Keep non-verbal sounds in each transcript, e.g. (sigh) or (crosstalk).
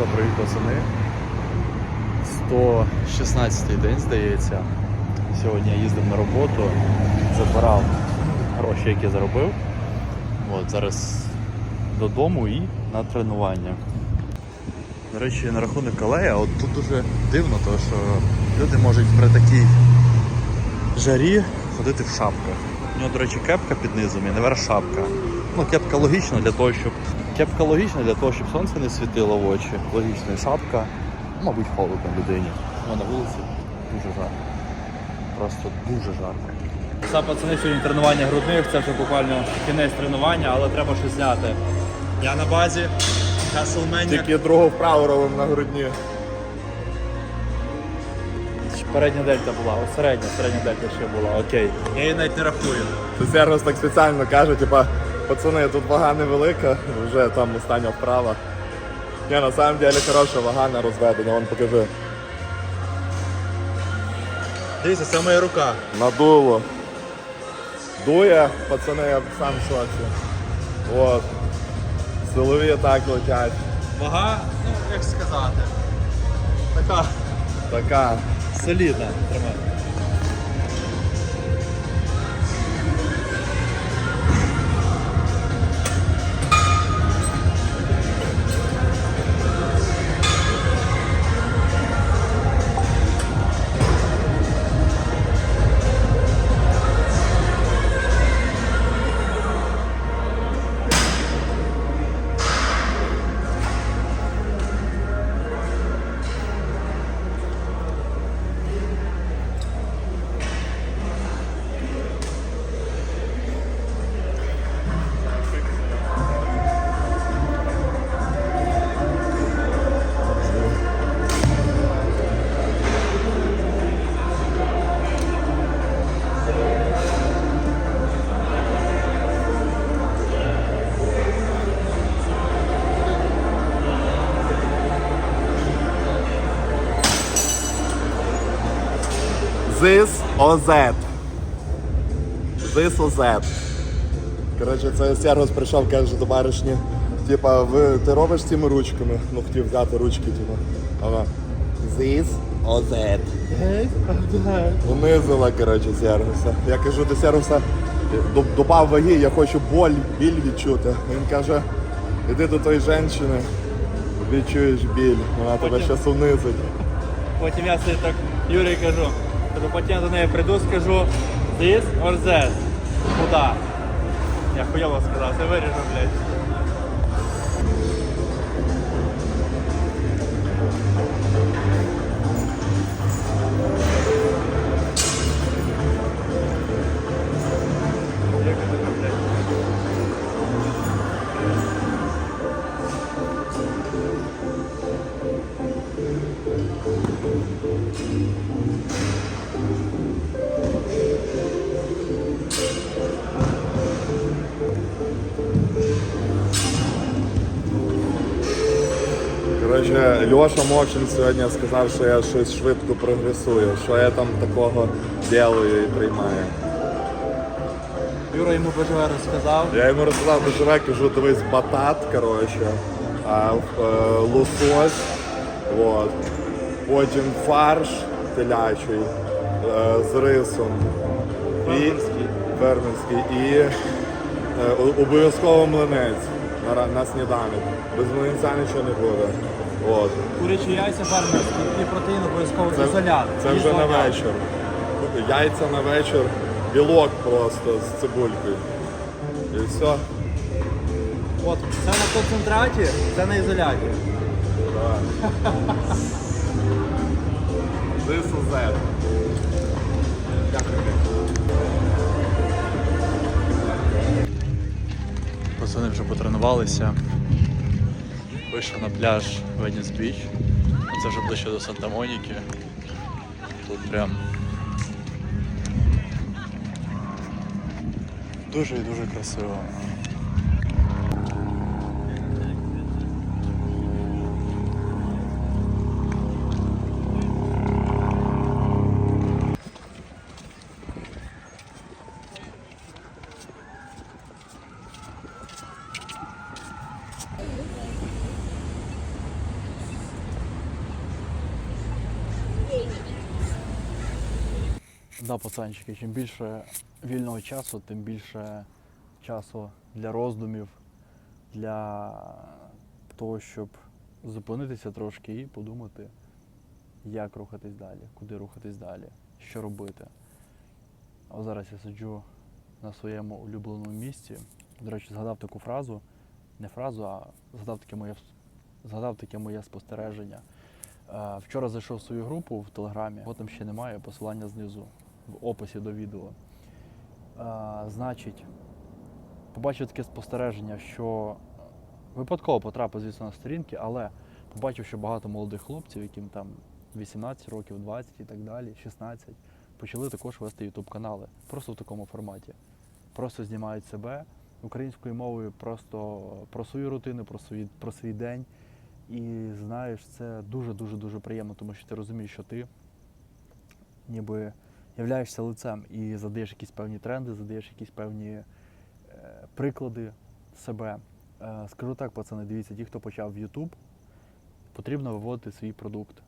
що, привіт, пацани. 116 день, здається. Сьогодні я їздив на роботу, забирав гроші, які заробив. От, зараз додому і на тренування. До речі, на рахунок алея, от тут дуже дивно, тому що люди можуть при такій жарі ходити в шапках. У нього, до речі, кепка під низом і наверх шапка. Ну, кепка логічна для того, щоб. Кепка логічна для того, щоб сонце не світило в очі. Логічна і шапка. Ну, Мабуть, холодно людині. Ну, на вулиці дуже жарко. Просто дуже жарко. Все, пацани, сьогодні тренування грудних, це вже буквально кінець тренування, але треба щось зняти. Я на базі, Каслменя. Тільки другу вправу робимо на грудні. Передня дельта була, ось середня, середня дельта ще була, окей. Я її навіть не рахую. Це Сергос так спеціально каже, типа, пацани, тут вага невелика, вже там остання вправа. Ні, на самом деле хороша вага не розведена, вон покажи. Дивіться, це моя рука. Надуло. Дує, пацани, я сам в шоці. От. Силові так летять. Вага, ну як сказати. Така Така. солідна. Тримай. This OZ. This OZ. Коротше, це Сергос прийшов, каже до баришні. Типа, ви, ти робиш цими ручками? Ну, хотів взяти ручки, типа. Ага. This OZ. Унизила, коротше, Сергоса. Я кажу до Сергоса, «До- добав ваги, я хочу боль, біль відчути. Він каже, іди до тої жінки, відчуєш біль, вона тебе зараз унизить. Потім я собі так Юрій кажу. Кажу, потім до неї прийду, скажу this or that. Куда? Я хуйово сказав, це виріжу, блядь. Коротше, Льоша Мочин сьогодні сказав, що я щось швидко прогресую, що я там такого делаю і приймаю. Юра йому БЖВ розказав. Я йому розказав до живе, кажу, дивись, батат, коротше, а, е, лосось, от. потім фарш телячий е, з рисом. Фермерський. фермерський. І е, обов'язково млинець на, на сніданок. Без млинця нічого не буде. От. Курячі яйця фермерські і протеїн обов'язково Це, ізолят. це вже на вечір. Яйця на вечір, білок просто з цибулькою. І все. От, це на концентраті, це на ізоляті. This is that. Пацани вже потренувалися. Вийшов на пляж Веніс Біч. Це вже ближче до Санта-Моніки. Тут прям дуже і дуже красиво. Да, пацанчики, чим більше вільного часу, тим більше часу для роздумів, для того, щоб зупинитися трошки і подумати, як рухатись далі, куди рухатись далі, що робити. А зараз я сиджу на своєму улюбленому місці. До речі, згадав таку фразу, не фразу, а згадав таке моє, згадав таке моє спостереження. Е, Вчора зайшов в свою групу в Телеграмі, там ще немає, посилання знизу, в описі до відео. Е, Значить, побачив таке спостереження, що випадково потрапив, звісно, на сторінки, але побачив, що багато молодих хлопців, яким там 18 років, 20 і так далі, 16, почали також вести ютуб канали просто в такому форматі. Просто знімають себе українською мовою, просто про свою рутину, про свій, про свій день. І знаєш, це дуже-дуже дуже приємно, тому що ти розумієш, що ти ніби являєшся лицем і задаєш якісь певні тренди, задаєш якісь певні е, приклади себе. Е, скажу так, пацани, дивіться, ті, хто почав в YouTube, потрібно виводити свій продукт.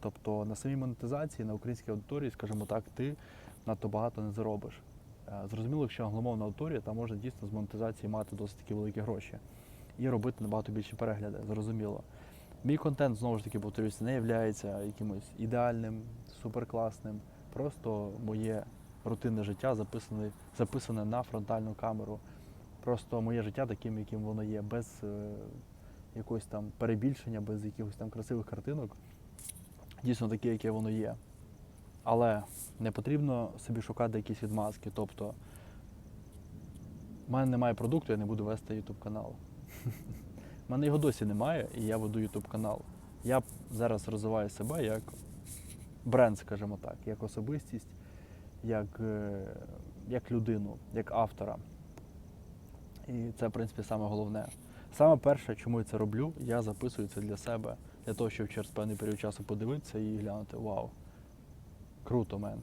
Тобто на самій монетизації, на українській аудиторії, скажімо так, ти надто багато не заробиш. Е, Зрозуміло, якщо англомовна аудиторія, там можна дійсно з монетизації мати досить такі великі гроші і робити набагато більші перегляди, зрозуміло. Мій контент, знову ж таки, повторюся, не є якимось ідеальним, суперкласним. Просто моє рутинне життя записане, записане на фронтальну камеру. Просто моє життя таким, яким воно є, без е, якогось там перебільшення, без якихось там красивих картинок. Дійсно таке, яке воно є. Але не потрібно собі шукати якісь відмазки. Тобто, в мене немає продукту, я не буду вести YouTube канал. (laughs) У мене його досі немає, і я веду YouTube канал. Я зараз розвиваю себе як бренд, скажімо так, як особистість, як, е, як людину, як автора. І це, в принципі, саме головне. Саме перше, чому я це роблю, я записую це для себе, для того, щоб через певний період часу подивитися і глянути Вау, круто, мен.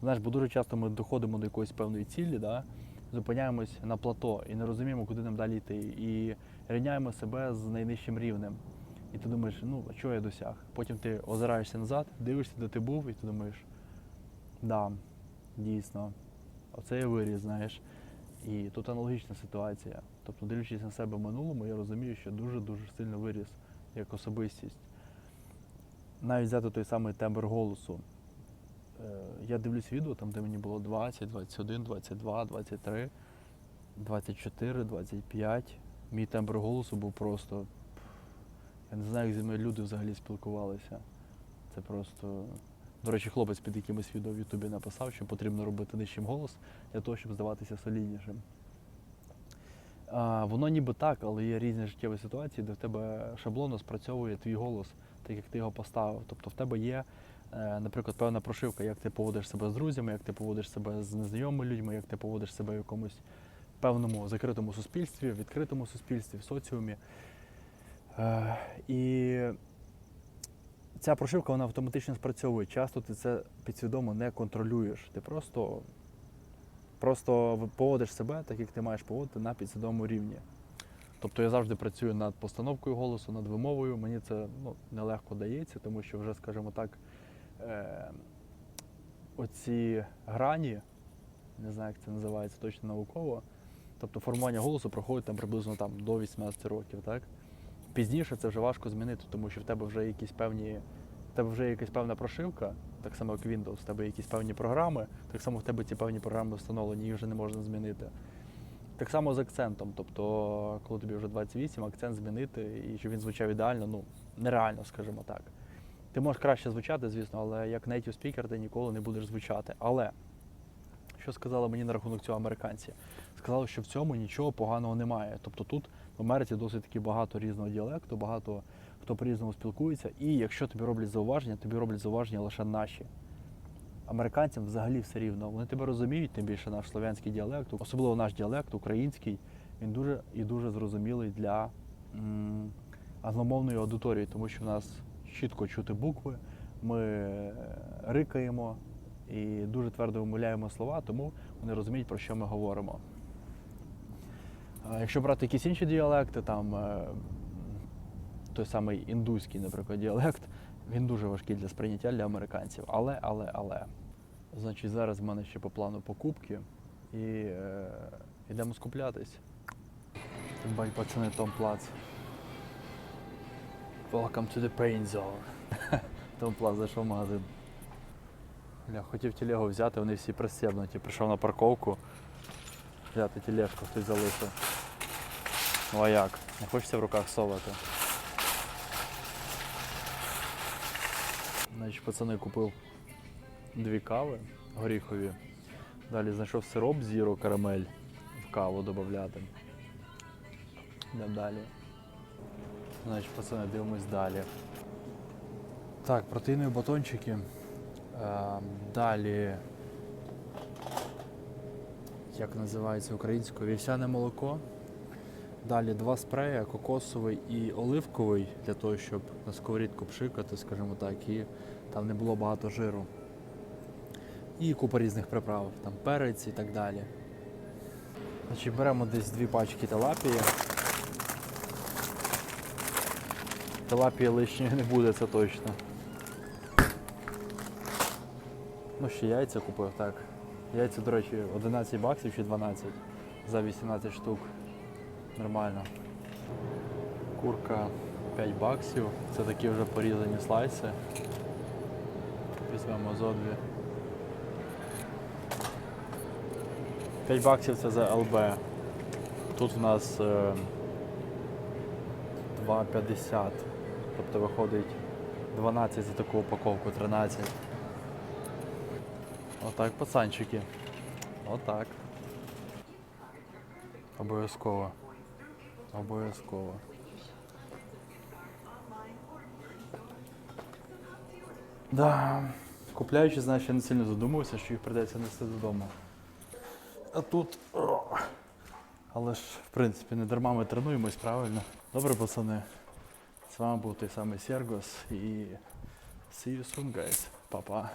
Знаєш, бо дуже часто ми доходимо до якоїсь певної цілі, да? зупиняємось на плато і не розуміємо, куди нам далі йти. І рівняємо себе з найнижчим рівнем. І ти думаєш, ну, а чого я досяг? Потім ти озираєшся назад, дивишся, де ти був, і ти думаєш, да, дійсно, оце я виріс, знаєш. І тут аналогічна ситуація. Тобто, дивлячись на себе в минулому, я розумію, що дуже-дуже сильно виріс як особистість. Навіть взяти той самий тембр голосу. Е, Я дивлюсь відео, там, де мені було 20, 21, 22, 23, 24, 25. Мій тембр голосу був просто. Я не знаю, як зі мною люди взагалі спілкувалися. Це просто. До речі, хлопець під якимось відео в Ютубі написав, що потрібно робити нижчим голос для того, щоб здаватися соліднішим. А, воно ніби так, але є різні життєві ситуації, де в тебе шаблонно спрацьовує твій голос, так як ти його поставив. Тобто в тебе є, е, наприклад, певна прошивка, як ти поводиш себе з друзями, як ти поводиш себе з незнайомими людьми, як ти поводиш себе в якомусь певному закритому суспільстві, відкритому суспільстві, в соціумі. Е, І ця прошивка вона автоматично спрацьовує. Часто ти це підсвідомо не контролюєш. Ти просто, просто поводиш себе так, як ти маєш поводити на підсвідомому рівні. Тобто я завжди працюю над постановкою голосу, над вимовою. Мені це ну, нелегко дається, тому що вже, скажімо так, е- оці грані, не знаю, як це називається точно науково. Тобто формування голосу проходить там приблизно там, до 18 років. Так? Пізніше це вже важко змінити, тому що в тебе вже якісь певні, в тебе вже якась певна прошивка, так само як Windows, в тебе якісь певні програми, так само в тебе ці певні програми встановлені, їх вже не можна змінити. Так само з акцентом. Тобто, коли тобі вже 28, акцент змінити і щоб він звучав ідеально, ну нереально, скажімо так. Ти можеш краще звучати, звісно, але як native speaker ти ніколи не будеш звучати. Але що сказали мені на рахунок цього американці? Сказали, що в цьому нічого поганого немає. Тобто тут в Америці досить таки багато різного діалекту, багато хто по-різному спілкується. І якщо тобі роблять зауваження, тобі роблять зауваження лише наші. Американцям взагалі все рівно. Вони тебе розуміють, тим більше наш слов'янський діалект, особливо наш діалект, український, він дуже і дуже зрозумілий для м, англомовної аудиторії, тому що в нас чітко чути букви, ми рикаємо і дуже твердо вимовляємо слова, тому вони розуміють, про що ми говоримо. Якщо брати якісь інші діалекти, там е, той самий індуський, наприклад, діалект, він дуже важкий для сприйняття для американців. Але, але, але. Значить, зараз в мене ще по плану покупки і е, йдемо скуплятись. Тут бать, пацани, Том Плац. Welcome to the pain zone. (laughs) Том Плац зайшов в магазин. Бля, хотів телегу взяти, вони всі пристебнуті. Прийшов на парковку. Взяти тележку, хтось залишив. Ну а як? Не хочеться в руках совати. Значить, пацани купив дві кави горіхові. Далі знайшов сироп зіро карамель в каву додати. Йдемо далі. Значить, пацани, дивимось далі. Так, протеїнові батончики. Ем, далі. Як називається українською? Вівсяне молоко. Далі два спреї, кокосовий і оливковий, для того, щоб на сковорідку пшикати, скажімо так, і там не було багато жиру. І купа різних приправ, там перець і так далі. Значить, беремо десь дві пачки телапії. Телапії лишньої не буде, це точно. Ну, ще яйця купив, так. Яйця, до речі, 11 баксів чи 12 за 18 штук. Нормально. Курка 5 баксів. Це такі вже порізані слайси. Візьмемо зо дві. 5 баксів це за ЛБ. Тут в нас е, 2,50. Тобто виходить 12 за таку упаковку, 13. Отак, пацанчики. Отак. Обов'язково. Обов'язково. Да. Купляючи, знаєш, я не сильно задумувався, що їх прийдеться нести додому. А тут. Але ж, в принципі, не дарма ми тренуємось, правильно? Добре, пацани. З вами був той самий Сергос і see you soon, guys. Па-па.